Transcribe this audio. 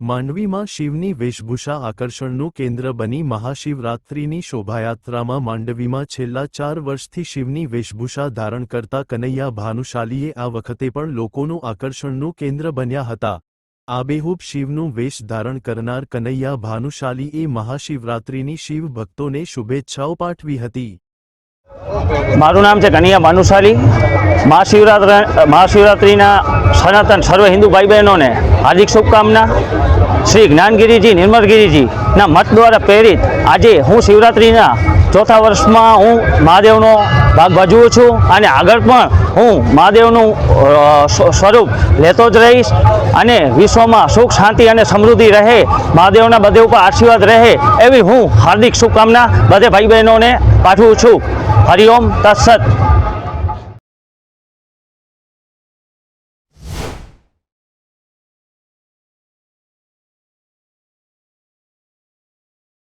માંડવીમાં શિવની વેશભૂષા આકર્ષણનું કેન્દ્ર બની મહાશિવરાત્રિની શોભાયાત્રામાં માંડવીમાં છેલ્લા ચાર વર્ષથી શિવની વેશભૂષા ધારણ કરતા કનૈયા ભાનુશાલીએ આ વખતે પણ લોકોનું આકર્ષણનું કેન્દ્ર બન્યા હતા. આબેહૂબ શિવનું વેશ ધારણ કરનાર કનૈયા ભાનુશાલીએ મહાશિવરાત્રિની શિવ ભક્તોને શુભેચ્છાઓ પાઠવી હતી. મારું નામ છે કનૈયા ભાનુશાલી. મહાશિવરાત્રિ, મહાશિવરાત્રિના સનાતન સર્વ હિન્દુ ભાઈ બહેનોને હાર્દિક શુભકામના. શ્રી જ્ઞાનગીરીજી, નિર્મલગીરીજીના મત દ્વારા પ્રેરિત આજે હું શિવરાત્રિના ચોથા વર્ષમાં હું મહાદેવનો ભાગ ભજવું છું અને આગળ પણ હું મહાદેવનું સ્વરૂપ લેતો જ રહીશ અને વિશ્વમાં સુખ, શાંતિ અને સમૃદ્ધિ રહે, મહાદેવના બધે ઉપર આશીર્વાદ રહે એવી હું હાર્દિક શુભકામના બધે ભાઈ બહેનોને પાઠવું છું. હરિઓમ તત્સત.